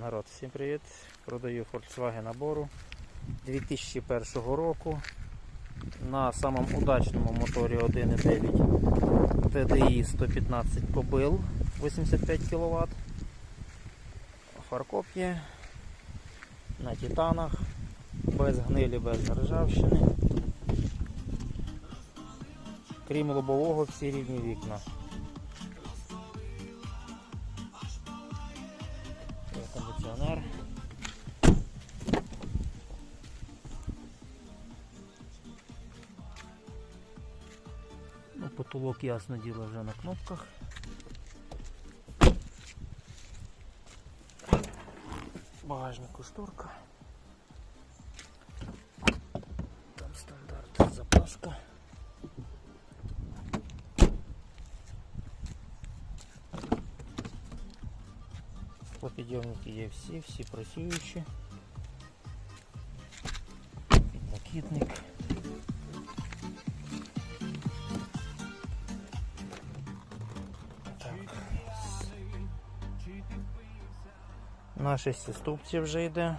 Народ, всім привіт! Продаю Volkswagen набору 2001 року на самому удачному моторі 1.9 TDI 115 кобил 85 кВт. Фаркоп є на титанах, без гнилі, без ржавчини. Крім лобового, всі рівні вікна. Є кондиціонер. Ну, потолок, ясно діло, вже на кнопках. Багажнику шторка. Склопідйомники є всі, всі працюючі. Підлокітник. Так. На шестиступці вже йде.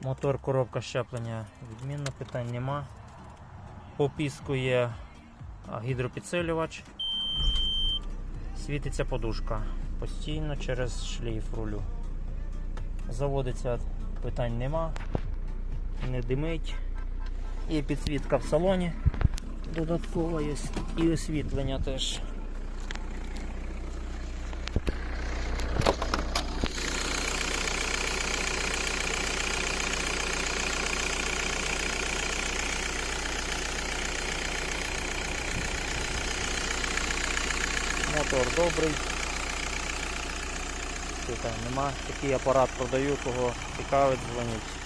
Мотор, коробка щеплення відмінно, питань нема. По піску є гідропідсилювач. Світиться подушка постійно через шлейф рулю. Заводиться питань нема, не димить. Є підсвітка в салоні. Додаткова є і освітлення теж. Мотор добрий. Питань нема. Такий апарат продаю, кого цікавить, дзвоніть.